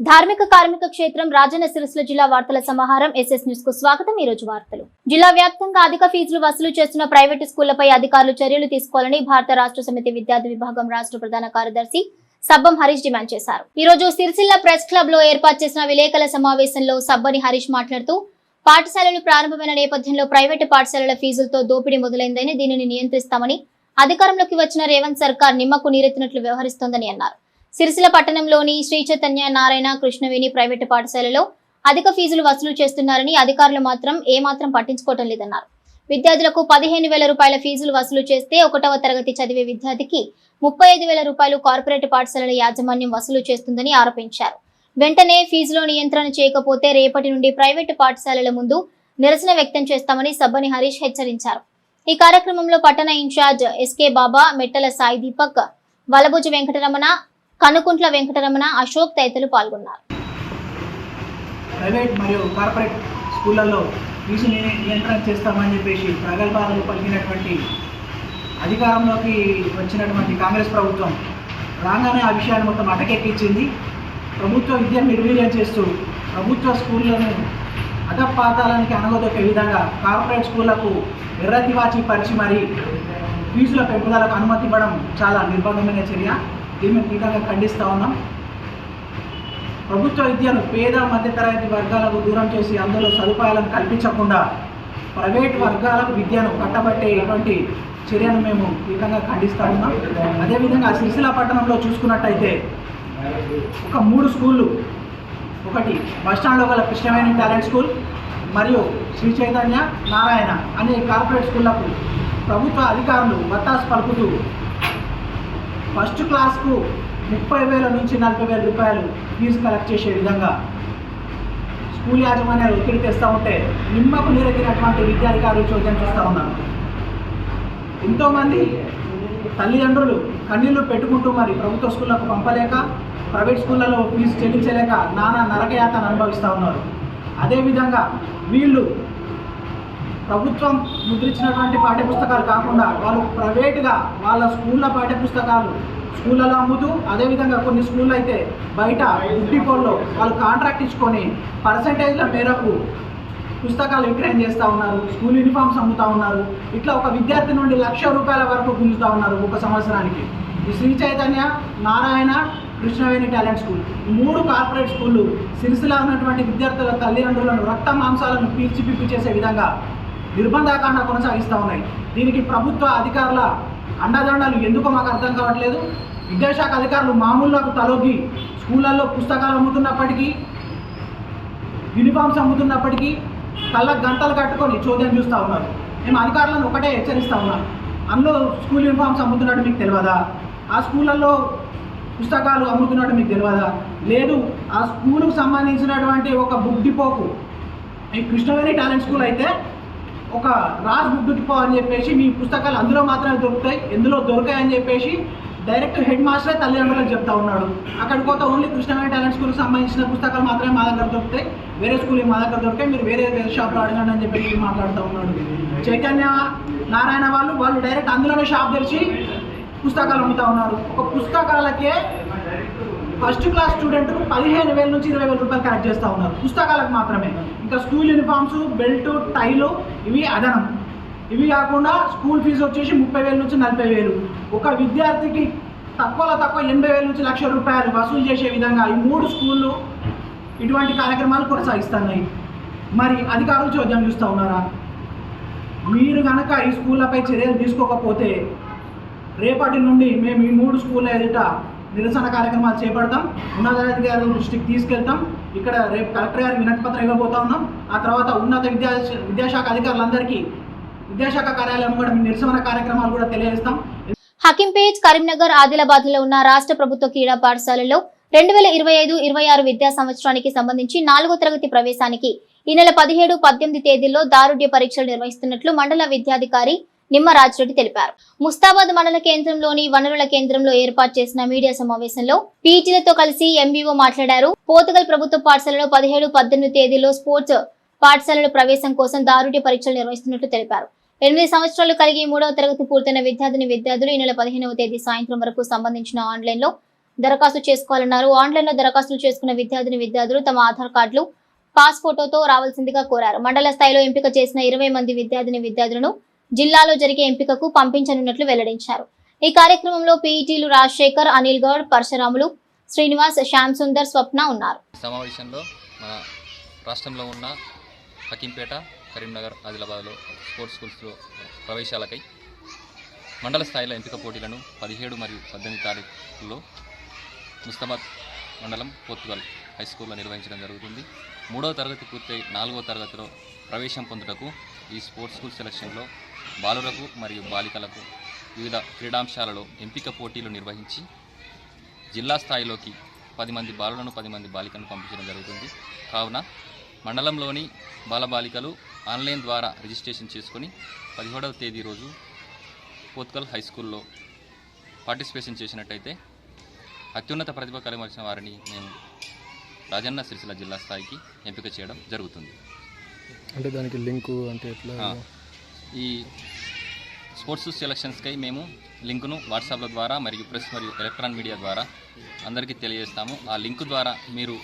ధార్మిక కార్మిక క్షేత్రం రాజన్న సిరిసిల్ల జిల్లా వార్తల సమాహారం ఎస్ఎస్ న్యూస్కు స్వాగతం. ఈ రోజు వార్తలు. జిల్లా వ్యాప్తంగా అధిక ఫీజులు వసూలు చేస్తున్న ప్రైవేటు స్కూళ్ళపై అధికారులు చర్యలు తీసుకోవాలని భారత రాష్ట్ర సమితి విద్యార్థి విభాగం రాష్ట్ర ప్రధాన కార్యదర్శి సబ్బం హరీష్ డిమాండ్ చేశారు. ఈ రోజు సిరిసిల్ల ప్రెస్ క్లబ్లో ఏర్పాటు చేసిన విలేకరుల సమావేశంలో సబ్బని హరీష్ మాట్లాడుతూ పాఠశాలలు ప్రారంభమైన నేపథ్యంలో ప్రైవేటు పాఠశాలల ఫీజులతో దోపిడీ మొదలైందని దీనిని నియంత్రిస్తామని అధికారంలోకి వచ్చిన రేవంత్ సర్కార్ నిమ్మకు నీరెత్తినట్లు వ్యవహరిస్తోందని అన్నారు. సిరిసిల పట్టణంలోని శ్రీ చైతన్య నారాయణ కృష్ణవేణి ప్రైవేటు పాఠశాలలో అధిక ఫీజులు వసూలు చేస్తున్నారని అధికారులు మాత్రం ఏమాత్రం పట్టించుకోవటం లేదన్నారు. విద్యార్థులకు పదిహేను వేల రూపాయల ఫీజులు వసూలు చేస్తే ఒకటవ తరగతి చదివే విద్యార్థికి ముప్పై ఐదు వేల రూపాయలు కార్పొరేట్ పాఠశాలల యాజమాన్యం వసూలు చేస్తుందని ఆరోపించారు. వెంటనే ఫీజులో నియంత్రణ చేయకపోతే రేపటి నుండి ప్రైవేటు పాఠశాలల ముందు నిరసన వ్యక్తం చేస్తామని సబ్బని హరీష్ హెచ్చరించారు. ఈ కార్యక్రమంలో పట్టణ ఇన్ఛార్జ్ ఎస్కే బాబా మెట్టల సాయి దీపక్ వలభుజ వెంకటరమణ కనుకుంట్ల వెంకటరమణ అశోక్ తదితరులు పాల్గొన్నారు. ప్రైవేట్ మరియు కార్పొరేట్ స్కూళ్ళల్లో ఫీజు నియంత్రణ చేస్తామని చెప్పేసి ప్రగల్భాలు పలికినటువంటి అధికారంలోకి వచ్చినటువంటి కాంగ్రెస్ ప్రభుత్వం రాగానే ఆ విషయాన్ని మొత్తం అటకెక్కించింది. ప్రభుత్వ విద్య నిర్వీర్యం చేస్తూ ప్రభుత్వ స్కూళ్ళను అధపాతాలనికి అనగదొక్కే విధంగా కార్పొరేట్ స్కూళ్ళకు ఎర్రతివాచి పరిచి మరీ ఫీజుల పెంపుదలకు అనుమతి ఇవ్వడం చాలా నిర్బంధమైన చర్య. దీన్ని తీవ్రంగా ఖండిస్తూ ఉన్నాం? ప్రభుత్వ విద్యను పేద మధ్యతరగతి వర్గాలకు దూరం చేసి అందులో సదుపాయాలను కల్పించకుండా ప్రైవేట్ వర్గాలకు విద్యను కట్టబట్టే ఇటువంటి చర్యను మేము తీవ్రంగా ఖండిస్తూ ఉన్నాం. అదేవిధంగా సిరిసిల్ల పట్టణంలో చూసుకున్నట్టయితే ఒక మూడు స్కూళ్ళు ఒకటి బస్టాండ్లో గల కృష్ణవేణి టాలెంట్ స్కూల్ మరియు శ్రీ చైతన్య నారాయణ అనే కార్పొరేట్ స్కూళ్ళకు ప్రభుత్వ అధికారులు వత్తాసు పలుకుతూ ఫస్ట్ క్లాస్కు ముప్పై వేల నుంచి నలభై వేల రూపాయలు ఫీజు కలెక్ట్ చేసే విధంగా స్కూల్ యాజమాన్యాలు ఒత్తిడి తెస్తూ ఉంటే నిమ్మకు నీరెత్తినటువంటి విద్యాధికారులు చోద్యం చేస్తూ ఉన్నారు. ఎంతోమంది తల్లిదండ్రులు కన్నీళ్ళు పెట్టుకుంటూ మరి ప్రభుత్వ స్కూళ్ళకు పంపలేక ప్రైవేట్ స్కూళ్ళలో ఫీజు చెల్లించలేక నానా నరకయాతను అనుభవిస్తూ ఉన్నారు. అదేవిధంగా వీళ్ళు ప్రభుత్వం ముద్రించినటువంటి పాఠ్యపుస్తకాలు కాకుండా వాళ్ళు ప్రైవేటుగా వాళ్ళ స్కూళ్ళ పాఠ్యపుస్తకాలు స్కూళ్ళలో అమ్ముతూ అదేవిధంగా కొన్ని స్కూళ్ళు అయితే బయట డిపోల్లో వాళ్ళు కాంట్రాక్ట్ ఇచ్చుకొని పర్సంటేజ్ల మేరకు పుస్తకాలు విక్రయం చేస్తూ ఉన్నారు స్కూల్ యూనిఫామ్స్ అమ్ముతూ ఉన్నారు ఇట్లా ఒక విద్యార్థి నుండి లక్ష రూపాయల వరకు గుంజుతూ ఉన్నారు ఒక సంవత్సరానికి. ఈ శ్రీ చైతన్య నారాయణ కృష్ణవేణి టాలెంట్ స్కూల్. మూడు కార్పొరేట్ స్కూళ్ళు సిరిసిలా ఉన్నటువంటి విద్యార్థుల తల్లిదండ్రులను రక్త మాంసాలను పీల్చి పిప్పి చేసే విధంగా నిర్బంధాకాండ కొనసాగిస్తూ ఉన్నాయి. దీనికి ప్రభుత్వ అధికారుల అండదండలు ఎందుకో మాకు అర్థం కావట్లేదు. విద్యాశాఖ అధికారులు మామూలులకు తలొగ్గి స్కూళ్ళల్లో పుస్తకాలు అమ్ముతున్నప్పటికీ యూనిఫామ్స్ అమ్ముతున్నప్పటికీ కళ్ళకు గంటలు కట్టుకొని చోద్యం చూస్తూ ఉన్నారు. మేము అధికారులను ఒకటే హెచ్చరిస్తూ ఉన్నాం. అందులో స్కూల్ యూనిఫామ్స్ అమ్ముతున్నట్టు మీకు తెలియదా? ఆ స్కూళ్ళల్లో పుస్తకాలు అమ్ముతున్నట్టు మీకు తెలియదా? లేదు ఆ స్కూలుకు సంబంధించినటువంటి ఒక బుక్ డిపోకు. ఈ కృష్ణవేణి టాలెంట్ స్కూల్ అయితే ఒక రాజ్ బుక్ డిపో అని చెప్పేసి మీ పుస్తకాలు అందులో మాత్రమే దొరుకుతాయి ఎందులో దొరకాయని చెప్పేసి డైరెక్ట్ హెడ్ మాస్టర్ తల్లిదండ్రులకు చెప్తా ఉన్నాడు. అక్కడ పోతే ఓన్లీ కృష్ణవేణి టాలెంట్ స్కూల్కి సంబంధించిన పుస్తకాలు మాత్రమే మా దగ్గర దొరుకుతాయి. వేరే స్కూల్ మా దగ్గర దొరికాయి. మీరు వేరే వేరే షాప్లో అడగండి అని చెప్పేసి మాట్లాడుతూ ఉన్నాడు. చైతన్య నారాయణ వాళ్ళు వాళ్ళు డైరెక్ట్ అందులోనే షాప్ తెరిచి పుస్తకాలు అమ్ముతా ఉన్నారు. ఒక పుస్తకాలకే ఫస్ట్ క్లాస్ స్టూడెంట్ పదిహేను వేల నుంచి ఇరవై వేల రూపాయలు కలెక్ట్ చేస్తూ ఉన్నారు. పుస్తకాలకు మాత్రమే. ఇంకా స్కూల్ యూనిఫామ్స్ బెల్ట్ టైలు ఇవి అదనం. ఇవి కాకుండా స్కూల్ ఫీజు వచ్చేసి ముప్పై వేల నుంచి నలభై వేలు. ఒక విద్యార్థికి తక్కువలో తక్కువ ఎనభై వేల నుంచి లక్ష రూపాయలు వసూలు చేసే విధంగా ఈ మూడు స్కూళ్ళు ఇటువంటి కార్యక్రమాలు కొనసాగిస్తున్నాయి. మరి అధికారులు చోద్యం చూస్తూ ఉన్నారా? మీరు కనుక ఈ స్కూళ్ళపై చర్యలు తీసుకోకపోతే రేపటి నుండి మేము ఈ మూడు స్కూళ్ళ ఎదుట నిరసన కార్యక్రమాలు చేపడతాం. ఉన్నతాధికారుల దృష్టికి తీసుకెళ్తాం. ఇక్కడ రేపు కలెక్టర్ గారికి వినతి పత్రం ఇవ్వబోతా ఉన్నాం. ఆ తర్వాత ఉన్నత విద్యా విద్యాశాఖ అధికారులందరికీ విద్యాశాఖ కార్యాలయం కూడా నిరసన కార్యక్రమాలు కూడా తెలియజేస్తాం. హకింపేజ్ కరీంనగర్ ఆదిలాబాద్లో ఉన్న రాష్ట్ర ప్రభుత్వ క్రీడా పాఠశాలలో రెండు వేల ఇరవై ఐదు ఇరవై ఆరు విద్యా సంవత్సరానికి సంబంధించి నాలుగో తరగతి ప్రవేశానికి ఈ నెల పదిహేడు పద్దెనిమిది తేదీల్లో దారుఢ్య పరీక్షలు నిర్వహిస్తున్నట్లు మండల విద్యాధికారి నిమ్మరాజరెడ్డి తెలిపారు. ముస్తాబాద్ మండల కేంద్రంలోని వనరుల కేంద్రంలో ఏర్పాటు చేసిన మీడియా సమావేశంలో పీజీలతో కలిసి ఎంబీఓ మాట్లాడారు. పోతుగల్ ప్రభుత్వ పాఠశాలలో పదిహేడు పద్దెనిమిది తేదీలో స్పోర్ట్స్ పాఠశాలల ప్రవేశం కోసం దారుఢ్య పరీక్షలు నిర్వహిస్తున్నట్లు తెలిపారు. ఎనిమిది సంవత్సరాలు కలిగి మూడవ తరగతి పూర్తయిన విద్యార్థిని విద్యార్థులు ఈ నెల పదిహేనవ తేదీ సాయంత్రం వరకు సంబంధించిన ఆన్లైన్లో దరఖాస్తు చేసుకోవాలన్నారు. ఆన్లైన్లో దరఖాస్తులు చేసుకున్న విద్యార్థిని విద్యార్థులు తమ ఆధార్ కార్డులు పాస్ ఫోటోతో రావాల్సిందిగా కోరారు. మండల స్థాయిలో ఎంపిక చేసిన ఇరవై మంది విద్యార్థిని విద్యార్థులను జిల్లాలో జరిగే ఎంపికకు పంపించనున్నట్లు వెల్లడించారు. ఈ కార్యక్రమంలో పీఈటీలు రాజశేఖర్ అనిల్ గౌడ్ పరశురాములు శ్రీనివాస్ శ్యామ్ సుందర్ స్వప్న ఉన్నారు. సమావేశంలో మన రాష్ట్రంలో ఉన్న హకీంపేట కరీంనగర్ ఆదిలాబాద్లో స్పోర్ట్స్ స్కూల్స్లో ప్రవేశాలకై మండల స్థాయిలో ఎంపిక పోటీలను పదిహేడు మరియు పద్దెనిమిది తారీఖులో ముస్తాబాద్ మండలం పోర్తుగల్ హై స్కూల్లో నిర్వహించడం జరుగుతుంది. మూడవ తరగతి పూర్తయి నాలుగవ తరగతిలో ప్రవేశం పొందుటకు ఈ స్పోర్ట్స్ స్కూల్ సెలక్షన్లో బాలురకు మరియు బాలికలకు వివిధ క్రీడాంశాలలో ఎంపిక పోటీలు నిర్వహించి జిల్లా స్థాయిలోకి పది మంది బాలులను పది మంది బాలికలను పంపించడం జరుగుతుంది. కావున మండలంలోని బాలబాలికలు ఆన్లైన్ ద్వారా రిజిస్ట్రేషన్ చేసుకొని పదిహేడవ తేదీ రోజు పోత్కల్ హై స్కూల్లో పార్టిసిపేషన్ చేసినట్టయితే అత్యున్నత ప్రతిభ కనబరిచిన వారిని మేము రాజన్న సిరిసిల్ల జిల్లా స్థాయికి ఎంపిక చేయడం జరుగుతుంది. అంటే దానికి లింకు అంటే ఎట్లా? ఈ స్పోర్ట్స్ సెలక్షన్స్కై మేము లింకును వాట్సాప్ల ద్వారా మరియు ప్రెస్ మరియు ఎలక్ట్రాన్ మీడియా ద్వారా అందరికీ తెలియజేస్తాము. ఆ లింకు ద్వారా మీరు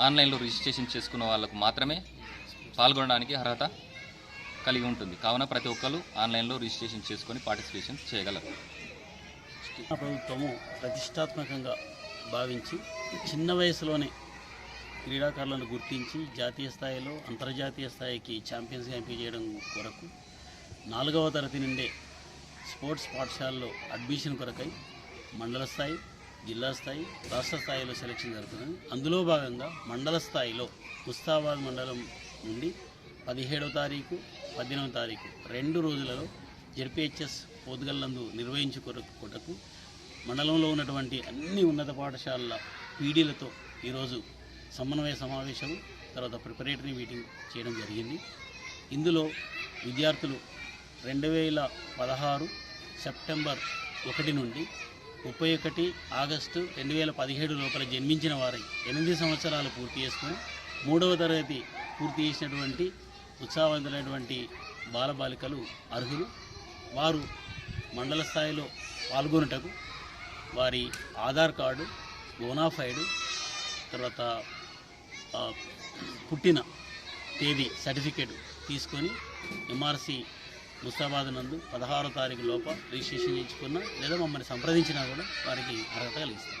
ఆన్లైన్లో రిజిస్ట్రేషన్ చేసుకున్న వాళ్ళకు మాత్రమే పాల్గొనడానికి అర్హత కలిగి ఉంటుంది. కావున ప్రతి ఒక్కరు ఆన్లైన్లో రిజిస్ట్రేషన్ చేసుకొని పార్టిసిపేషన్ చేయగలరు. ప్రభుత్వము ప్రతిష్టాత్మకంగా భావించి చిన్న వయసులోనే క్రీడాకారులను గుర్తించి జాతీయ స్థాయిలో అంతర్జాతీయ స్థాయికి ఛాంపియన్స్గా ఎంపిక చేయడం కొరకు నాలుగవ తరగతి నుండే స్పోర్ట్స్ పాఠశాలలో అడ్మిషన్ కొరకై మండల స్థాయి జిల్లా స్థాయి రాష్ట్ర స్థాయిలో సెలక్షన్ జరుగుతుంది అందులో భాగంగా మండల స్థాయిలో ముస్తాబాద్ మండలం నుండి పదిహేడవ తారీఖు పద్దెనిమిదవ తారీఖు రెండు రోజులలో జెడ్పిహెచ్ఎస్ పోతుగల్లందు నిర్వహించు కొరకు కొరకు మండలంలో ఉన్నటువంటి అన్ని ఉన్నత పాఠశాలల పీడీలతో ఈరోజు సమన్వయ సమావేశం తర్వాత ప్రిపరేటరీ మీటింగ్ చేయడం జరిగింది. ఇందులో విద్యార్థులు రెండు వేల పదహారు సెప్టెంబర్ ఒకటి నుండి ముప్పై ఒకటి ఆగస్టు రెండు వేల పదిహేడు లోపల జన్మించిన వారై ఎనిమిది సంవత్సరాలు పూర్తి చేసుకుని మూడవ తరగతి పూర్తి చేసినటువంటి ఉత్సాహవంతులైనటువంటి బాలబాలికలు అర్హులు. వారు మండల స్థాయిలో పాల్గొనుటకు వారి ఆధార్ కార్డు బోనాఫైడ్ తర్వాత పుట్టిన తేదీ సర్టిఫికేట్ తీసుకొని ఎంఆర్సి ముస్తాబాద్ నందు పదహారో తారీఖు లోప రిజిస్ట్రేషన్ చేయించుకున్నా లేదా మమ్మల్ని సంప్రదించినా కూడా వారికి అర్హత కలిగిస్తాం.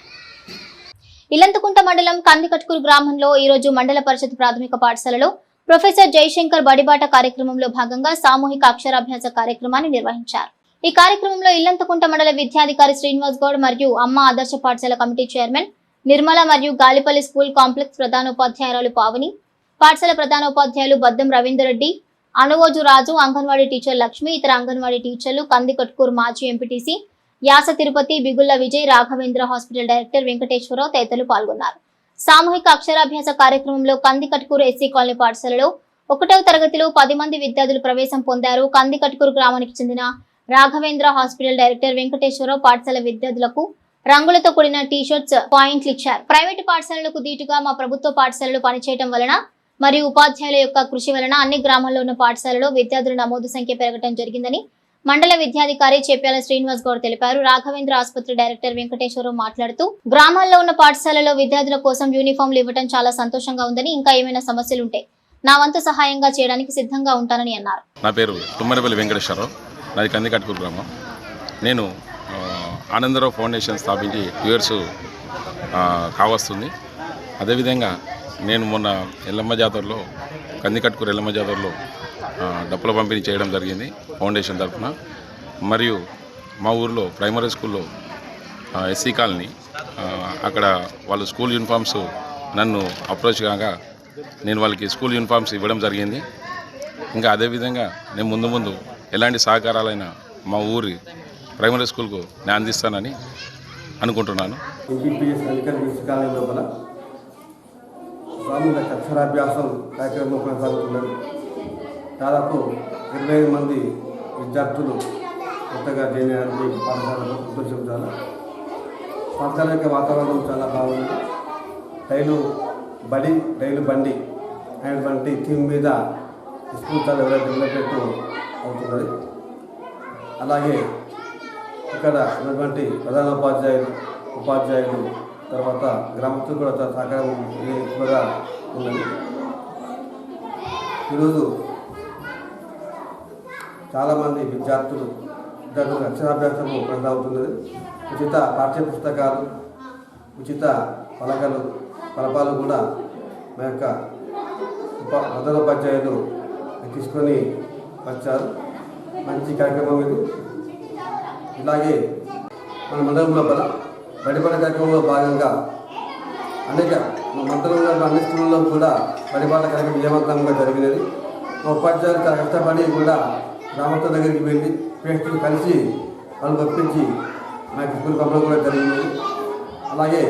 ఇలంతకుంట మండలం కందికట్కూరు గ్రామంలో ఈరోజు మండల పరిషత్ ప్రాథమిక పాఠశాలలో ప్రొఫెసర్ జయశంకర్ బడిబాట కార్యక్రమంలో భాగంగా సామూహిక అక్షరాభ్యాస కార్యక్రమాన్ని నిర్వహించారు. ఈ కార్యక్రమంలో ఇల్లంతకుంట మండల విద్యాధికారి శ్రీనివాస్ గౌడ్ మరియు అమ్మ ఆదర్శ పాఠశాల కమిటీ చైర్మన్ నిర్మల మరియు గాలిపల్లి స్కూల్ కాంప్లెక్స్ ప్రధానోపాధ్యాయురాలు పావని పాఠశాల ప్రధానోపాధ్యాయులు బద్దం రవీందర్రెడ్డి అనువోజు రాజు అంగన్వాడీ టీచర్ లక్ష్మి ఇతర అంగన్వాడీ టీచర్లు కందికట్కూరు మాజీ MPTC Yasa Tirupati Bigulla Vijay Raghavendra hospital director Venkateswara Rao తదితరులు పాల్గొన్నారు. సామూహిక అక్షరాభ్యాస కార్యక్రమంలో కందికట్కూరు ఎస్సీ కాలనీ పాఠశాలలో ఒకటవ తరగతిలో పది మంది విద్యార్థులు ప్రవేశం పొందారు. కందికట్కూరు గ్రామానికి చెందిన రాఘవేంద్ర హాస్పిటల్ డైరెక్టర్ వెంకటేశ్వరరావు పాఠశాల విద్యార్థులకు రంగులతో కూడిన టీషర్ట్స్ పాయింట్లు ఇచ్చారు. ప్రైవేటు పాఠశాలలకు దీటుగా మా ప్రభుత్వ పాఠశాలలు పనిచేయడం వలన మరియు ఉపాధ్యాయుల యొక్క కృషి వలన అన్ని గ్రామాల్లో ఉన్న పాఠశాలలో విద్యార్థుల నమోదు సంఖ్య పెరగడం జరిగిందని మండల విద్యాధికారి చేప్యాల శ్రీనివాస్ గౌడ్ తెలిపారు. రాఘవేంద్ర ఆసుపత్రి డైరెక్టర్ వెంకటేశ్వరరావు మాట్లాడుతూ గ్రామాల్లో ఉన్న పాఠశాలలో విద్యార్థుల కోసం యూనిఫామ్లు ఇవ్వడం చాలా సంతోషంగా ఉందని ఇంకా ఏమైనా సమస్యలుంటే నా వంతు సహాయంగా చేయడానికి సిద్ధంగా ఉంటానని అన్నారు. నా పేరు తుమ్మరపల్లి వెంకటేశ్వరరావు. నాది కందికట్కూరు గ్రామం. నేను ఆనందరావు ఫౌండేషన్ స్థాపించి టూ ఇయర్స్ కావస్తుంది. అదేవిధంగా నేను మొన్న ఎల్లమ్మ జాతరలో కందికట్కూరు ఎల్లమ్మ జాతరలో డప్పుల పంపిణీ చేయడం జరిగింది ఫౌండేషన్ తరఫున. మరియు మా ఊర్లో ప్రైమరీ స్కూల్లో ఎస్సీ కాలనీ అక్కడ వాళ్ళు స్కూల్ యూనిఫామ్స్ నన్ను అప్రోచ్ కాగా నేను వాళ్ళకి స్కూల్ యూనిఫామ్స్ ఇవ్వడం జరిగింది. ఇంకా అదేవిధంగా నేను ముందు ముందు ఎలాంటి సహకారాలైనా మా ఊరి ప్రైమరీ స్కూల్కు నేను అందిస్తానని అనుకుంటున్నాను. ఎంపీపీఎస్ లోపల అక్షరాభ్యాసం కార్యక్రమం కొనసాగుతున్నది. దాదాపు ఇరవై ఐదు మంది విద్యార్థులు కొత్తగా జాయిన్ అయ్యారు. పాఠశాలలో ఉద్దేశించాలి పాఠశాల యొక్క వాతావరణం చాలా బాగుంది. రైలు బడి రైలు బండి అనేటువంటి థీమ్ మీద స్కూల్ చాలా డెవలప్మెంట్ అవుతున్నది. అలాగే ఇక్కడ ఉన్నటువంటి ప్రధానోపాధ్యాయులు ఉపాధ్యాయులు తర్వాత గ్రామస్తులు కూడా చాలా సహకారం ఎక్కువగా ఉన్నది. ఈరోజు చాలామంది విద్యార్థులు విద్యార్థులకు అక్షరాభ్యాసము కొనసాగుతున్నది. ఉచిత పాఠ్య పుస్తకాలు ఉచిత పలకలు పలపాలు కూడా మా యొక్క ఉప ప్రధానోపాధ్యాయులు తీసుకొని వచ్చారు. మంచి కార్యక్రమం ఇది. ఇలాగే మన మండలం లోపల బడిపడ కార్యక్రమంలో భాగంగా అనేక మండలంలో అన్ని స్కూళ్ళలో కూడా బడిపాట కార్యక్రమం విజయవంతంగా జరిగినది. ఉపాధ్యాయులు కష్టపడి కూడా గ్రామస్తుల దగ్గరికి వెళ్ళి పేస్టులు కలిసి వాళ్ళు పంపించి నాకు స్కూల్ పంపడం కూడా జరిగినది అలాగే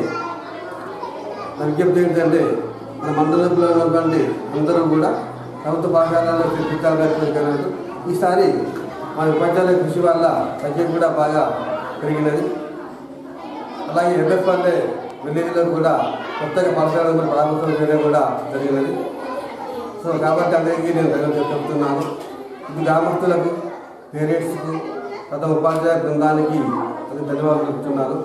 నా విజ్ఞప్తి ఏంటంటే మన మండలంలో ఉన్నటువంటి అందరూ కూడా ప్రభుత్వ పాఠశాలలో పిల్లలు ఈసారి మన ఉపాధ్యాయుల కృషి వల్ల సంఖ్య కూడా బాగా పెరిగినది. అలాగే ఎంఎఫ్ అంటే విలేజ్లో కూడా కొత్తగా పాఠశాలలో కూడా ప్రారంభోత్సవం చేయడం కూడా జరిగినది. సో కాబట్టి అందరికీ నేను ధన్యవాదాలు చెప్తున్నాను. ఇది గ్రామస్తులకు పేరెంట్స్కు గత ఉపాధ్యాయ బృందానికి ధన్యవాదాలు చెప్తున్నాను.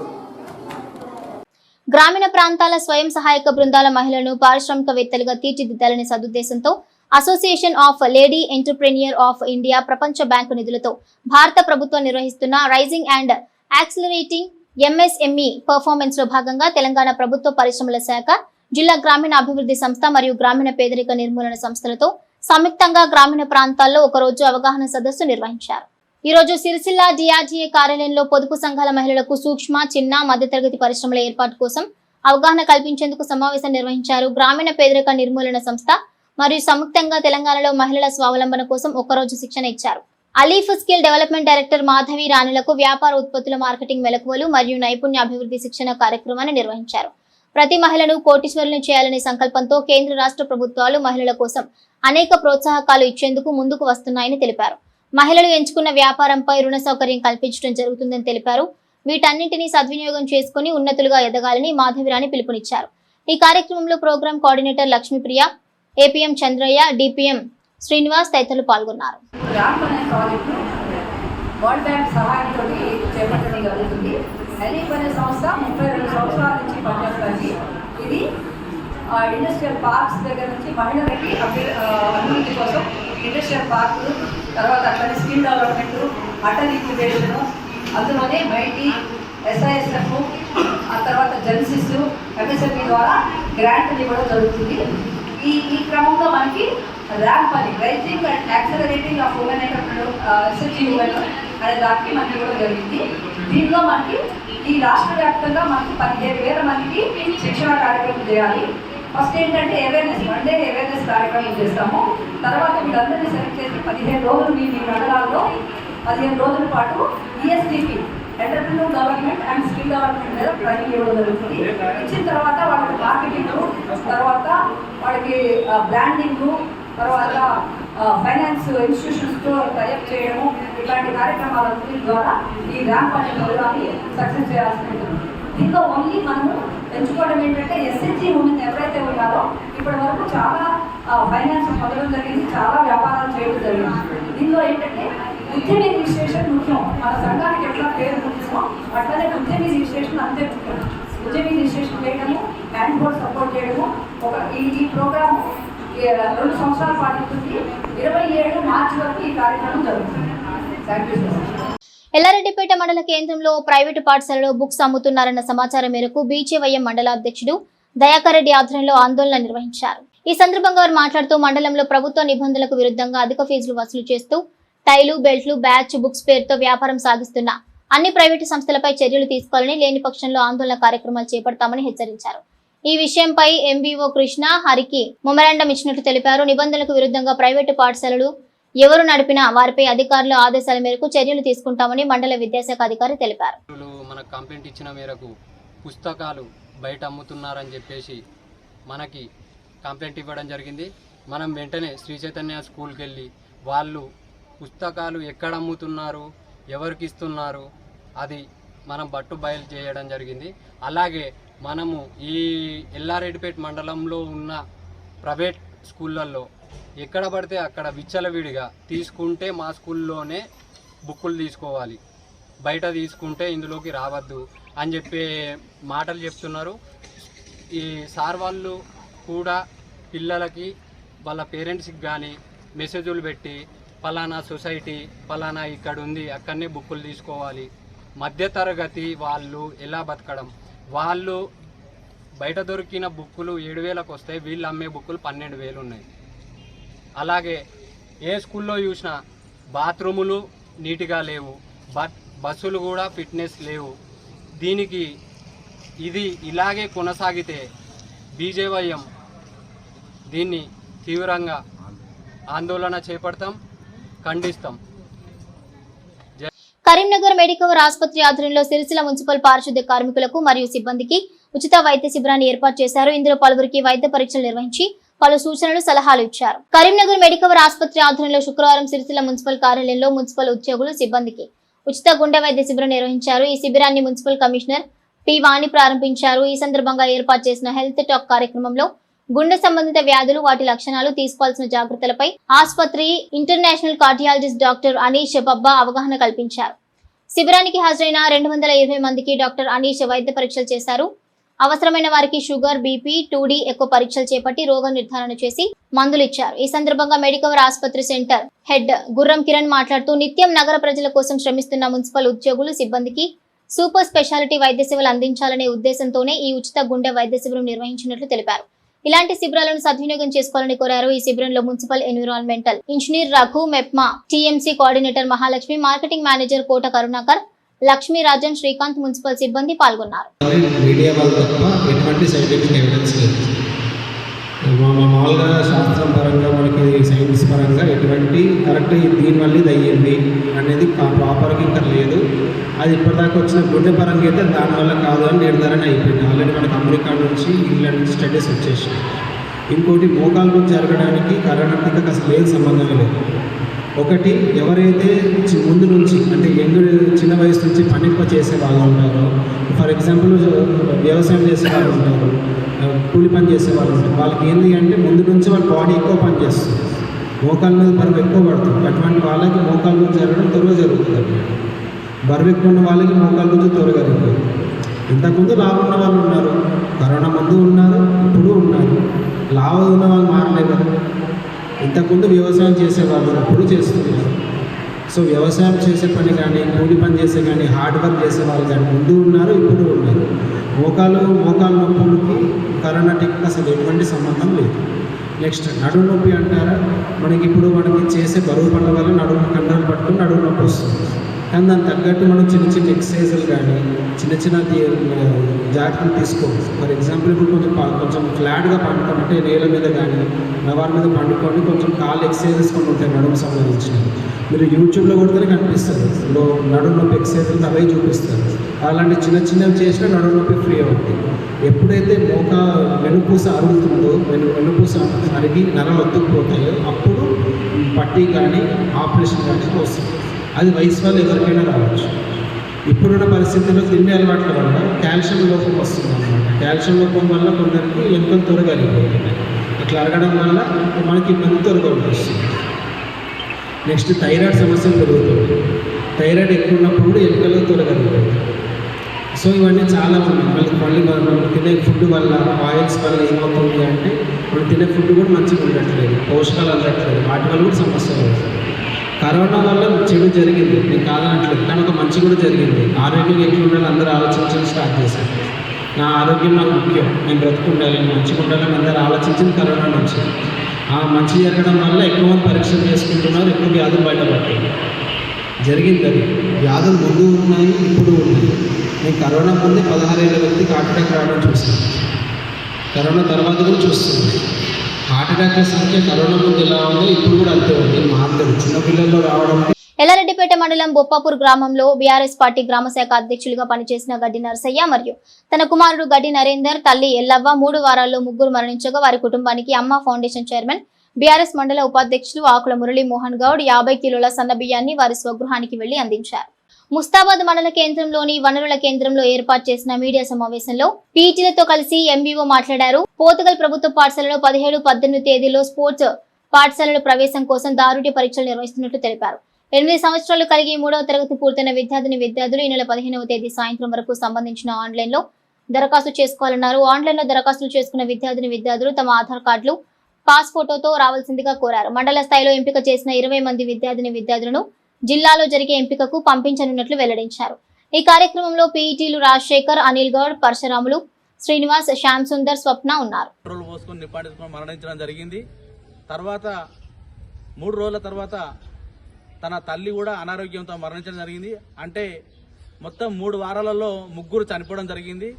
గ్రామీణ ప్రాంతాల స్వయం సహాయక బృందాల మహిళలను పారిశ్రామికవేత్తలుగా తీర్చిదిద్దాలనే సదుద్దేశంతో association of lady entrepreneur of India ప్రపంచ బ్యాంకు నిధులతో భారత ప్రభుత్వం నిర్వహిస్తున్న రైజింగ్ అండ్ యాక్సిలరేటింగ్ ఎంఎస్ఎంఈ పర్ఫార్మెన్స్లో భాగంగా తెలంగాణ ప్రభుత్వ పరిశ్రమల శాఖ జిల్లా గ్రామీణ అభివృద్ధి సంస్థ మరియు గ్రామీణ పేదరిక నిర్మూలన సంస్థలతో సంయుక్తంగా గ్రామీణ ప్రాంతాల్లో ఒకరోజు అవగాహన సదస్సు నిర్వహించారు. ఈ రోజు సిరిసిల్ల డిఆర్డీఏ కార్యాలయంలో పొదుపు సంఘాల మహిళలకు సూక్ష్మ చిన్న మధ్యతరగతి పరిశ్రమల ఏర్పాటు కోసం అవగాహన కల్పించేందుకు సమావేశం నిర్వహించారు గ్రామీణ పేదరిక నిర్మూలన సంస్థ మరియు సంయుక్తంగా తెలంగాణలో మహిళల స్వావలంబన కోసం ఒక్కరోజు శిక్షణ ఇచ్చారు. ALEAP skill development director Madhavi రాణులకు వ్యాపార ఉత్పత్తుల మార్కెటింగ్ మెలకువలు మరియు నైపుణ్య అభివృద్ధి శిక్షణ కార్యక్రమాన్ని నిర్వహించారు. ప్రతి మహిళను కోటీశ్వరులను చేయాలనే సంకల్పంతో కేంద్ర రాష్ట్ర ప్రభుత్వాలు మహిళల కోసం అనేక ప్రోత్సాహకాలు ఇచ్చేందుకు ముందుకు వస్తున్నాయని తెలిపారు. మహిళలు ఎంచుకున్న వ్యాపారంపై రుణ సౌకర్యం కల్పించడం జరుగుతుందని తెలిపారు. వీటన్నింటినీ సద్వినియోగం చేసుకుని ఉన్నతులుగా ఎదగాలని మాధవిరాణి పిలుపునిచ్చారు. ఈ కార్యక్రమంలో program coordinator Lakshmipriya APM Chandraiah DPM Srinivas తదితరులు పాల్గొన్నారు. వరల్డ్ బ్యాంక్ సహాయంతో చేపట్టడం జరుగుతుంది. ఎలీఫ్ అనే సంస్థ ముప్పై రెండు సంవత్సరాల నుంచి పనిచేస్తుంది. ఇది ఆ, ఇండస్ట్రియల్ పార్క్స్ దగ్గర నుంచి మహిళలకి అభివృద్ధి కోసం ఇండస్ట్రియల్ పార్కులు తర్వాత అట్లనే స్కిల్ డెవలప్మెంట్ అటల్ ఇంక్యుబేషన్ అందులోనే బయటి ఎస్ఐఎస్ఎఫ్ ఆ తర్వాత జెన్సిస్ ఎంఎస్ఎంఈ ద్వారా గ్రాంట్లు ఇవ్వడం జరుగుతుంది. ఈ ఈ క్రమంలో మనకి ర్యాంప్ అని raising and accelerating of women entrepreneur women అనే దానికి మనకి ఇవ్వడం జరిగింది. దీనిలో మనకి ఈ రాష్ట్ర వ్యాప్తంగా మనకి పదిహేను వేల మందికి శిక్షణ కార్యక్రమం చేయాలి. ఫస్ట్ ఏంటంటే అవేర్నెస్ వన్ డే అవేర్నెస్ కార్యక్రమం చేస్తాము. తర్వాత వీళ్ళందరినీ సెలెక్ట్ చేసి పదిహేను రోజులు మీ మీ మండలాల్లో పదిహేను రోజుల పాటు ESDP entrepreneur government and skill development మీద ట్రైనింగ్ ఇవ్వడం జరుగుతుంది. ఇచ్చిన తర్వాత వాళ్ళకి మార్కెటింగ్ తర్వాత వాళ్ళకి బ్రాండింగ్ తర్వాత ఫైనాన్స్ ఇన్స్టిట్యూషన్స్తో టైప్ చేయడము ఇలాంటి కార్యక్రమాల ద్వారా ఈ ర్యాంప్ అనే ప్రోగ్రామ్ని సక్సెస్ చేయాల్సి ఉంటుంది. దీంతో ఓన్లీ మనము ఎంచుకోవడం ఏంటంటే ఎస్ఎన్జీ ఉమెన్ ఎవరైతే ఉన్నారో ఇప్పటి వరకు చాలా ఫైనాన్స్ పొందడం జరిగింది చాలా వ్యాపారాలు చేయడం జరిగింది. దీనిలో ఏంటంటే ఉద్యమి రిజిస్ట్రేషన్ ముఖ్యం. మన సంఘానికి ఎట్లా పేరు ముఖ్యమో అట్లనే ఉద్యమి రిజిస్ట్రేషన్ అంతే ముఖ్యం. ఉద్యమి రిజిస్ట్రేషన్ చేయడము హ్యాండ్ బోర్డ్ సపోర్ట్ చేయడము ఒక ఈ ఈ ప్రోగ్రాము రెండు సంవత్సరాల పాటు ఇరవై ఏడు మార్చి వరకు ఈ కార్యక్రమం జరుగుతుంది. థ్యాంక్ యూ సార్ ఎల్లారెడ్డిపేట మండల కేంద్రంలో ప్రైవేటు పాఠశాలలో బుక్స్ అమ్ముతున్నారన్న సమాచారం మేరకు బీచేవైఎం మండలాధ్యక్షుడు దయాకర్ రెడ్డి ఆధ్వర్యంలో ఆందోళన నిర్వహించారు. ఈ సందర్భంగా వారు మాట్లాడుతూ మండలంలో ప్రభుత్వ నిబంధనలకు విరుద్ధంగా అధిక ఫీజులు వసూలు చేస్తూ టైలు బెల్ట్లు బ్యాచ్ బుక్స్ పేరుతో వ్యాపారం సాగిస్తున్న. అన్ని ప్రైవేటు సంస్థలపై చర్యలు తీసుకోవాలని లేని పక్షంలో ఆందోళన కార్యక్రమాలు చేపడతామని హెచ్చరించారు. ఈ విషయంపై ఎంవీఓ కృష్ణ హరికి మొమరాండం ఇచ్చినట్లు తెలిపారు. నిబంధనలకు విరుద్ధంగా ప్రైవేటు పాఠశాలలు ఎవరు నడిపినా వారిపై అధికారుల ఆదేశాల మేరకు చర్యలు తీసుకుంటామని మండల విద్యాశాఖ అధికారి తెలిపారు. మన కంప్లైంట్ ఇచ్చిన మేరకు పుస్తకాలు బయట అమ్ముతున్నారని చెప్పేసి మనకి కంప్లైంట్ ఇవ్వడం జరిగింది. మనం వెంటనే శ్రీ చైతన్య స్కూల్కి వెళ్ళి వాళ్ళు పుస్తకాలు ఎక్కడ అమ్ముతున్నారు ఎవరికి ఇస్తున్నారు అది మనం బట్టు బయలు చేయడం జరిగింది. అలాగే మనము ఈ ఎల్లారెడ్డిపేట మండలంలో ఉన్న ప్రైవేట్ స్కూళ్ళల్లో ఎక్కడ పడితే అక్కడ విచ్చలవిడిగా తీసుకుంటే మా స్కూల్లోనే బుక్కులు తీసుకోవాలి. బయట తీసుకుంటే ఇందులోకి రావద్దు అని చెప్పే మాటలు చెప్తున్నారు. ఈ సార్ వాళ్ళు కూడా పిల్లలకి వాళ్ళ పేరెంట్స్కి కానీ మెసేజ్లు పెట్టి పలానా సొసైటీ పలానా ఇక్కడ ఉంది అక్కడనే బుక్కులు తీసుకోవాలి. మధ్యతరగతి వాళ్ళు ఎలా బతకడం? వాళ్ళు బయట దొరికిన బుక్కులు ఏడు వేలకు వస్తాయి వీళ్ళు అమ్మే బుక్కులు పన్నెండు వేలు ఉన్నాయి. అలాగే ఏ స్కూల్లో చూసినా బాత్రూములు నీట్గా లేవు. బట్ బస్సులు కూడా ఫిట్నెస్ లేవు. దీనికి ఇది ఇలాగే కొనసాగితే బీజేవైఎం దీన్ని తీవ్రంగా ఆందోళన చేపడతాం. ఖండిస్తాం. కరీంనగర్ మెడికవర్ ఆసుపత్రి ఆధ్వర్యంలో సిరిసిల మున్సిపల్ పారిశుద్ధ్య కార్మికులకు మరియు సిబ్బందికి ఉచిత వైద్య శిబిరాన్ని ఏర్పాటు చేశారు. ఇందులో పలువురికి వైద్య పరీక్షలు నిర్వహించి పలు సూచనలు సలహాలు ఇచ్చారు. కరీంనగర్ మెడికవర్ ఆసుపత్రి ఆధ్వర్యంలో శుక్రవారం సిరిసిల మున్సిపల్ కార్యాలయంలో మున్సిపల్ ఉద్యోగులు సిబ్బందికి ఉచిత గుండె వైద్య శిబిరం నిర్వహించారు. ఈ శిబిరాన్ని మున్సిపల్ కమిషనర్ పి వాణి ప్రారంభించారు. ఈ సందర్భంగా ఏర్పాటు చేసిన హెల్త్ టాక్ కార్యక్రమంలో గుండె సంబంధిత వ్యాధులు వాటి లక్షణాలు తీసుకోవాల్సిన జాగ్రత్తలపై ఆసుపత్రి international cardiologist doctor Anish Babba అవగాహన కల్పించారు. శిబిరానికి హాజరైన రెండు వందల ఇరవై మందికి డాక్టర్ అనీష్ వైద్య పరీక్షలు చేశారు. అవసరమైన వారికి షుగర్ బీపీ టూడీ ఎక్కువ పరీక్షలు చేపట్టి రోగ నిర్ధారణ చేసి మందులు ఇచ్చారు. ఈ సందర్భంగా మెడికవర్ ఆసుపత్రి సెంటర్ హెడ్ గుర్రం కిరణ్ మాట్లాడుతూ నిత్యం నగర ప్రజల కోసం శ్రమిస్తున్న మున్సిపల్ ఉద్యోగులు సిబ్బందికి సూపర్ స్పెషాలిటీ వైద్య సేవలు అందించాలనే ఉద్దేశంతోనే ఈ ఉచిత గుండె వైద్య శిబిరం నిర్వహించినట్లు తెలిపారు. ఇలాంటి శిబిరాలను సద్వినియోగం చేసుకోవాలని కోరారు ఈ శిబిరంలో municipal environmental engineer Raghu MEPMA TMC coordinator Mahalakshmi marketing manager Kota Karunakar Lakshmi Rajan Srikanth municipal సిబ్బంది పాల్గొన్నారు. మామూలుగా శాస్త్రం పరంగా మనకి సైన్స్ పరంగా ఎటువంటి కరెక్ట్ దీనివల్ల ఇది అయ్యింది అనేది ప్రాపర్గా ఇంకా లేదు. అది ఇప్పటిదాకా వచ్చిన గుండె పరంగా అయితే దానివల్ల కాదు అని నిర్ధారణ అయిపోయింది. ఆల్రెడీ మనకి అమెరికా నుంచి ఇంగ్లాండ్ నుంచి స్టడీస్ వచ్చేసాయి ఇంకోటి మోకాలు జరగడానికి కరోనాకి అసలు ఏం సంబంధం లేదు. ఒకటి ఎవరైతే ముందు నుంచి అంటే యంగ్ చిన్న వయసు నుంచి పనింప చేసే వాళ్ళు ఉంటారో ఫర్ ఎగ్జాంపుల్ వ్యవసాయం చేసే వాళ్ళు ఉంటారు కూలి పని చేసే వాళ్ళు ఉంటారు. వాళ్ళకి ఏంటి అంటే ముందు నుంచి వాళ్ళ బాడీ ఎక్కువ పని చేస్తుంది. మోకాళ్ళ మీద బరువు ఎక్కువ పడుతుంది. అటువంటి వాళ్ళకి మోకాళ్ళ గురించి జరగడం త్వరగా జరుగుతుంది అన్నమాట బరువు ఎక్కువ ఉన్న వాళ్ళకి మోకాళ్ళ గురించి త్వరగా జరుగుతుంది. ఇంతకుముందు లావు ఉన్న వాళ్ళు ఉన్నారు. కరోనా ముందు ఉన్నారు ఇప్పుడు ఉన్నారు. లావు ఉన్న వాళ్ళు మారలేదు ఇంతకుముందు వ్యవసాయం చేసేవాళ్ళు అప్పుడు చేస్తున్నారు. సో వ్యవసాయం చేసే పని కానీ కూలి పని చేసే కానీ హార్డ్ వర్క్ చేసే వాళ్ళు కానీ ముందు ఉన్నారు ఇప్పుడు ఉన్నారు. మోకాలు మోకాలు నొప్పులకి కరోనాటిక్ అసలు ఎటువంటి సంబంధం లేదు. నెక్స్ట్ నడుము నొప్పి అంటారా? మనకి ఇప్పుడు మనకి చేసే బరువు పనుల వల్ల నడుము కండలు పట్టుకుని నడుము నొప్పి వస్తుంది. కానీ దానికి తగ్గట్టు మనం చిన్న చిన్న ఎక్సర్సైజులు కానీ చిన్న చిన్న జాగ్రత్తలు తీసుకోవాలి ఫర్ ఎగ్జాంపుల్ ఇప్పుడు కొంచెం కొంచెం ఫ్లాట్గా పండుకోమంటే నేల మీద కానీ నవార్ మీద పండుకొని కొంచెం కాలు ఎక్సర్సైజెస్ కొన్ని ఉంటాయి నడుము సంబంధించినవి. మీరు యూట్యూబ్లో కొడితేనే కనిపిస్తుంది. లో నడుము నొప్పి ఎక్సర్సైజులు అవే చూపిస్తారు. అలాంటి చిన్న చిన్నవి చేసినా నడుము నొప్పి ఫ్రీ అవుతుంది ఎప్పుడైతే మోక వెనుపూస అరుగుతుందో వెను వెనుపూస అరిగి నరాలు వద్దుకుపోతాయో అప్పుడు పట్టీ కానీ ఆపరేషన్ కానీ వస్తుంది. అది వయసు వాళ్ళు ఎవరికైనా రావచ్చు. ఇప్పుడున్న పరిస్థితుల్లో తిండి అలవాట్ల వల్ల కాల్షియం లోపం వస్తుంది అనమాట కాల్షియం లోపం వల్ల కొందరికి ఎముకలు త్వరగా అరిగిపోతున్నాయి అట్లా అరగడం వల్ల మనకి ఇబ్బంది త్వరగా వస్తుంది. నెక్స్ట్ థైరాయిడ్ సమస్యలు పెరుగుతుంది. థైరాయిడ్ ఎక్కువ ఉన్నప్పుడు కూడా ఎముకలు త్వరగా అరిగిపోతాయి సో ఇవన్నీ చాలా ఉన్నాయి. మళ్ళీ మళ్ళీ మనం తినే ఫుడ్ వల్ల ఆయిల్స్ వల్ల ఏమవుతుంది అంటే మనం తినే ఫుడ్ కూడా మంచిగా ఉండట్లేదు. పోషకాలు అందట్లేదు. వాటి వల్ల కూడా సమస్యలు అవుతుంది కరోనా వల్ల చెడు జరిగింది. నేను కాదనట్లేదు కానీ ఒక మంచి కూడా జరిగింది. ఆరోగ్యం ఎట్లా ఉండాలి అందరూ ఆలోచించడం స్టార్ట్ చేశారు. నా ఆరోగ్యం నాకు ముఖ్యం. నేను బ్రతుకుండాలి నేను మంచిగా ఉండాలని అందరూ ఆలోచించింది కరోనా నుంచి. ఆ మంచి జరగడం వల్ల ఎక్కువ మంది పరీక్షలు చేసుకుంటున్నారు ఎక్కువ వ్యాధులు బయటపడ్డాయి. జరిగింది అది. వ్యాధులు ముందు ఉన్నాయి ఇప్పుడు ఉన్నాయి. నేను కరోనా ముందు పదహారేళ్ళ వ్యక్తికి హార్ట్ అటాక్ రావడం చూసాను కరోనా తర్వాత కూడా చూస్తున్నాను. హార్ట్ అటాక్ల సంఖ్య కరోనా ముందు ఎలా ఉందో ఇప్పుడు కూడా అంతే ఉంది. మారలేదు చిన్నపిల్లల్లో రావడం ఎల్లారెడ్డిపేట మండలం బొప్పాపూర్ గ్రామంలో బీఆర్ఎస్ పార్టీ గ్రామ శాఖ అధ్యక్షులుగా పనిచేసిన గడ్డి నరసయ్య మరియు తన కుమారుడు గడ్డి నరేందర్ తల్లి ఎల్లవ్వ మూడు వారాల్లో ముగ్గురు మరణించగా వారి కుటుంబానికి అమ్మ ఫౌండేషన్ చైర్మన్ బీఆర్ఎస్ మండల ఉపాధ్యక్షులు ఆకుల మురళీ మోహన్ గౌడ్ యాభై కిలోల సన్న బియ్యాన్ని వారి స్వగృహానికి వెళ్ళి అందించారు. ముస్తాబాద్ మండల కేంద్రంలోని వనరుల కేంద్రంలో ఏర్పాటు చేసిన మీడియా సమావేశంలో పీచీలతో కలిసి ఎంబీఓ మాట్లాడారు. పోతుగల్ ప్రభుత్వ పాఠశాలలో పదిహేడు పద్దెనిమిది తేదీలో స్పోర్ట్స్ పాఠశాలల ప్రవేశం కోసం దారుఢ్య పరీక్షలు నిర్వహిస్తున్నట్లు తెలిపారు. ఎనిమిది సంవత్సరాలు కలిగి మూడవ తరగతి పూర్తయిన విద్యార్థిని విద్యార్థులు ఈ నెల పదిహేనవ తేదీ సాయంత్రం వరకు సంబంధించిన ఆన్లైన్లో దరఖాస్తు చేసుకోవాలన్నారు. ఆన్లైన్లో దరఖాస్తులు చేసుకున్న విద్యార్థిని విద్యార్థులు తమ ఆధార్ కార్డులు పాస్ ఫోటోతో రావాల్సిందిగా కోరారు. మండల స్థాయిలో ఎంపిక చేసిన ఇరవై మంది విద్యార్థిని విద్యార్థులను జిల్లాలో జరిగే ఎంపికకు పంపించనున్నట్లు వెల్లడించారు. ఈ కార్యక్రమంలో పీఈటీలు రాజశేఖర్ అనిల్ గౌడ్ పరశురాములు శ్రీనివాస్ శ్యామ్ సుందర్ స్వప్న ఉన్నారు. పోసుకొని మరణించడం జరిగింది. తర్వాత మూడు రోజుల తర్వాత తన తల్లి కూడా అనారోగ్యంతో మరణించడం జరిగింది. అంటే మొత్తం మూడు వారాలలో ముగ్గురు చనిపోవడం జరిగింది.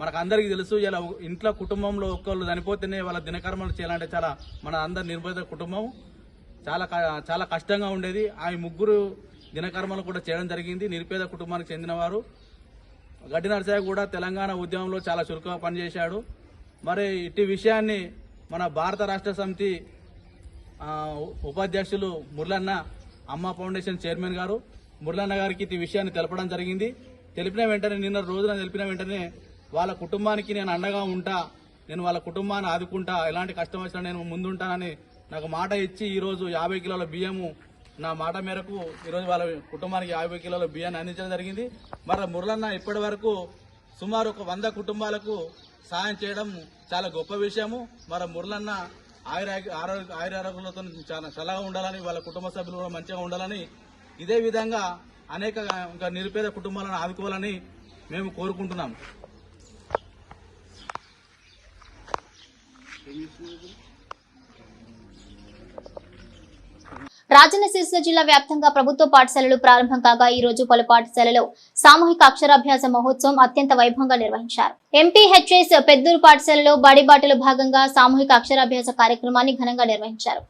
మనకు అందరికీ తెలుసు ఇలా ఇంట్లో కుటుంబంలో ఒక్కళ్ళు చనిపోతేనే వాళ్ళ దినకర్మలు చేయాలంటే చాలా మన అందరి నిర్భయత కుటుంబం. చాలా క- చాలా కష్టంగా ఉండేది. ఆ ముగ్గురు దినకర్మలు కూడా చేయడం జరిగింది. నిరుపేద కుటుంబానికి చెందినవారు. గడ్డి నరసయ్య కూడా తెలంగాణ ఉద్యమంలో చాలా చురుకుగా పనిచేశాడు. మరి ఇట్టి విషయాన్ని మన భారత రాష్ట్ర సమితి ఉపాధ్యక్షులు మురళన్న అమ్మ ఫౌండేషన్ చైర్మన్ గారు మురళన్న గారికి ఈ విషయాన్ని తెలపడం జరిగింది. తెలిపిన వెంటనే నిన్న రోజున తెలిపిన వెంటనే వాళ్ళ కుటుంబానికి నేను అండగా ఉంటా నేను వాళ్ళ కుటుంబాన్ని ఆదుకుంటా ఎలాంటి కష్టం వచ్చినా నేను ముందుంటానని నాకు మాట ఇచ్చి ఈరోజు యాభై కిలోల బియ్యము నా మాట మేరకు ఈరోజు వాళ్ళ కుటుంబానికి యాభై కిలోల బియ్యాన్ని అందించడం జరిగింది. మరి మురళన్న ఇప్పటి వరకు సుమారు ఒక వంద కుటుంబాలకు సాయం చేయడం చాలా గొప్ప విషయము. మరి మురళన్న ఆయుర ఆరోగ్య ఆయురారోగ్యాలతో చాలా చల్లగా ఉండాలని వాళ్ళ కుటుంబ సభ్యులు కూడా మంచిగా ఉండాలని ఇదే విధంగా అనేక ఇంకా నిరుపేద కుటుంబాలను ఆదుకోవాలని మేము కోరుకుంటున్నాం రాజన్న సిరిసిల్ల జిల్లా వ్యాప్తంగా ప్రభుత్వ పాఠశాలలు ప్రారంభం కాగా ఈ రోజు పలు పాఠశాలలో సామూహిక అక్షరాభ్యాస మహోత్సవం అత్యంత వైభవంగా నిర్వహించారు. ఎంపీహెచ్ఎస్ పెద్దూరు పాఠశాలలో బడిబాటలో భాగంగా సామూహిక అక్షరాభ్యాస కార్యక్రమాన్ని ఘనంగా నిర్వహించారు.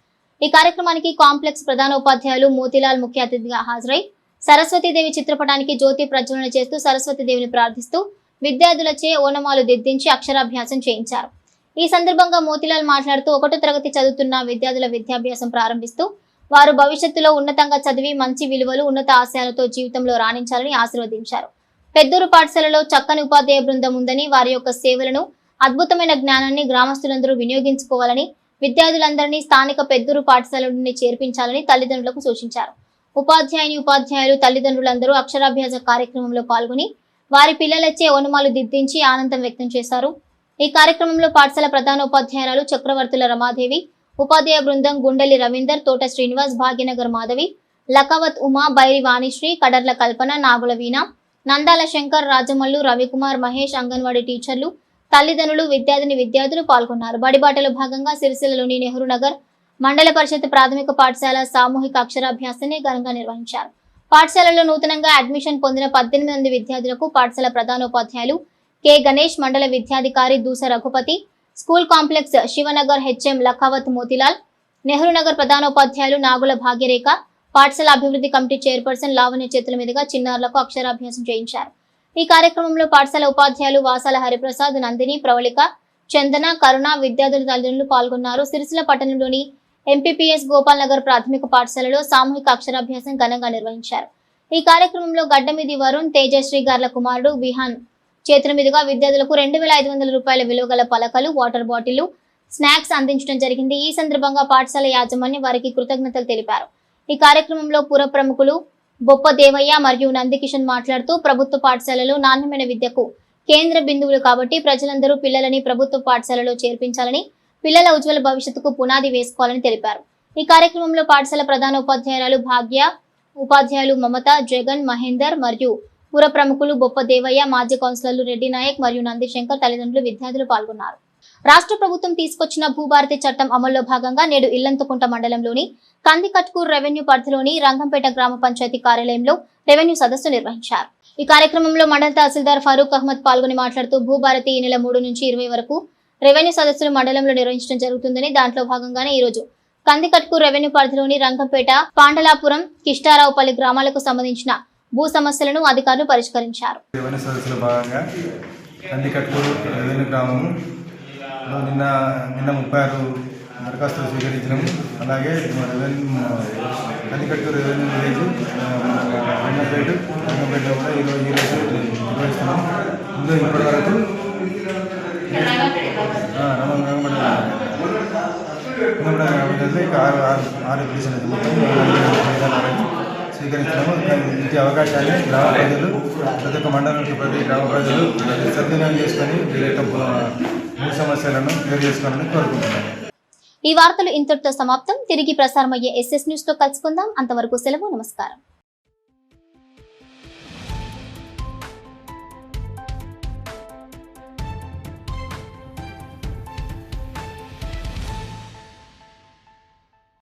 ఈ కార్యక్రమానికి కాంప్లెక్స్ ప్రధానోపాధ్యాయులు మోతిలాల్ ముఖ్య అతిథిగా హాజరై సరస్వతీదేవి చిత్రపటానికి జ్యోతి ప్రజ్వలన చేస్తూ సరస్వతీదేవిని ప్రార్థిస్తూ విద్యార్థులచే ఓనమాలు దిద్దించి అక్షరాభ్యాసం చేయించారు. ఈ సందర్భంగా మోతిలాల్ మాట్లాడుతూ ఒకటో తరగతి చదువుతున్న విద్యార్థుల విద్యాభ్యాసం ప్రారంభిస్తూ వారు భవిష్యత్తులో ఉన్నతంగా చదివి మంచి విలువలు ఉన్నత ఆశయాలతో జీవితంలో రాణించాలని ఆశీర్వదించారు. పెద్దూరు పాఠశాలలో చక్కని ఉపాధ్యాయ బృందం ఉందని వారి యొక్క సేవలను అద్భుతమైన జ్ఞానాన్ని గ్రామస్తులందరూ వినియోగించుకోవాలని విద్యార్థులందరినీ స్థానిక పెద్దూరు పాఠశాల నుండి చేర్పించాలని తల్లిదండ్రులకు సూచించారు. ఉపాధ్యాయుని ఉపాధ్యాయులు తల్లిదండ్రులందరూ అక్షరాభ్యాస కార్యక్రమంలో పాల్గొని వారి పిల్లలచ్చే ఓనుమాలు దిద్దించి ఆనందం వ్యక్తం చేశారు. ఈ కార్యక్రమంలో పాఠశాల ప్రధానోపాధ్యాయురాలు చక్రవర్తుల రమాదేవి ఉపాధ్యాయ బృందం గుండెలి రవీందర్ తోట శ్రీనివాస్ భాగ్యనగర్ మాధవి లకావత్ ఉమా బైరి వాణిశ్రీ కడర్ల కల్పన నాగుల వీణ నందాల శంకర్ రాజమల్లు రవికుమార్ మహేష్ అంగన్వాడీ టీచర్లు తల్లిదండ్రులు విద్యార్థిని విద్యార్థులు పాల్గొన్నారు. బడిబాటలో భాగంగా సిరిసిల్లలోని నెహ్రూ నగర్ మండల పరిషత్ ప్రాథమిక పాఠశాల సామూహిక అక్షరాభ్యాసాన్ని ఘనంగా నిర్వహించారు. పాఠశాలలో నూతనంగా అడ్మిషన్ పొందిన పద్దెనిమిది మంది విద్యార్థులకు పాఠశాల ప్రధానోపాధ్యాయులు కె. గణేష్ మండల విద్యాధికారి Doosa Raghupathi school complex Shivanagar HM Lakhavath Motilal Nehru Nagar ప్రధానోపాధ్యాయులు నాగుల భాగ్యరేఖ పాఠశాల అభివృద్ధి కమిటీ చైర్పర్సన్ లావణ్య చేతుల మీదుగా చిన్నారులకు అక్షరాభ్యాసం చేయించారు. ఈ కార్యక్రమంలో పాఠశాల ఉపాధ్యాయులు వాసాల హరిప్రసాద్ నందిని ప్రవళిక చందన కరుణ విద్యార్థుల తల్లిదండ్రులు పాల్గొన్నారు. సిరిసిల పట్టణంలోని ఎంపీపీఎస్ గోపాల్ నగర్ ప్రాథమిక పాఠశాలలో సామూహిక అక్షరాభ్యాసం ఘనంగా నిర్వహించారు. ఈ కార్యక్రమంలో గడ్డమిది వరుణ్ తేజశ్రీ గార్ల కుమారుడు విహాన్ చేతుల మీదుగా విద్యార్థులకు రెండు వేల ఐదు వందల రూపాయల విలువ గల పలకలు వాటర్ బాటిల్ స్నాక్స్ అందించడం జరిగింది. ఈ సందర్భంగా పాఠశాల యాజమాన్యం వారికి కృతజ్ఞతలు తెలిపారు. ఈ కార్యక్రమంలో పుర ప్రముఖులు బొప్ప దేవయ్య మరియు నందికిషన్ మాట్లాడుతూ ప్రభుత్వ పాఠశాలలు నాణ్యమైన విద్యకు కేంద్ర బిందువులు కాబట్టి ప్రజలందరూ పిల్లలని ప్రభుత్వ పాఠశాలలో చేర్పించాలని పిల్లల ఉజ్వల భవిష్యత్తుకు పునాది వేసుకోవాలని తెలిపారు. ఈ కార్యక్రమంలో పాఠశాల ప్రధాన ఉపాధ్యాయురాలు భాగ్య ఉపాధ్యాయులు మమత జగన్ మహేందర్ మరియు పుర ప్రముఖులు బొప్ప దేవయ్య మాజీ కౌన్సిలర్లు రెడ్డి నాయక్ మరియు నందిశంకర్ తల్లిదండ్రులు విద్యార్థులు పాల్గొన్నారు. రాష్ట్ర ప్రభుత్వం తీసుకొచ్చిన భూభారతి చట్టం అమల్లో భాగంగా నేడు ఇల్లంతకుంట మండలంలోని కందికట్కూర్ రెవెన్యూ పరిధిలోని రంగంపేట గ్రామ పంచాయతీ కార్యాలయంలో రెవెన్యూ సదస్సు నిర్వహించారు. ఈ కార్యక్రమంలో మండల తహసీల్దార్ ఫరూక్ అహ్మద్ పాల్గొని మాట్లాడుతూ భూభారతి ఈ నెల మూడు నుంచి ఇరవై వరకు రెవెన్యూ సదస్సులు మండలంలో నిర్వహించడం జరుగుతుందని దాంట్లో భాగంగానే ఈ రోజు కందికట్కూర్ రెవెన్యూ పరిధిలోని రంగంపేట పాండలాపురం కిష్టారావుపల్లి గ్రామాలకు సంబంధించిన భూ సమస్యలను అధికారులు పరిష్కరించారు భాగంగా కందికట్కూరు గ్రామము నిన్న నిన్న ముప్పై ఆరు దరఖాస్తులు స్వీకరించినాము అలాగే మా revenue Kandikatkur revenue village Rangampet రంగంపేటలో కూడా ఈరోజు ఈరోజు నిర్వహిస్తున్నాం ఇందులో ఇప్పటి వరకు రంగంపేట రంగంపేట ఇంకా ఆరు ఆరు ఆరు పిలిచినది మొత్తం స్వీకరించినాము ఇచ్చే అవకాశాన్ని గ్రామ ప్రజలు ప్రతి ఒక్క మండలం ప్రతి గ్రామ ప్రజలు సద్వినియోగం చేసుకొని వీరి యొక్క భూ సమస్యలను క్లియర్ చేసుకోవాలని కోరుకుంటున్నాను ఈ వార్తలు ఇంతటితో సమాప్తం. తిరిగి ప్రసారమయ్యే ఎస్ఎస్ న్యూస్తో కలుసుకుందాం. అంతవరకు సెలవు నమస్కారం.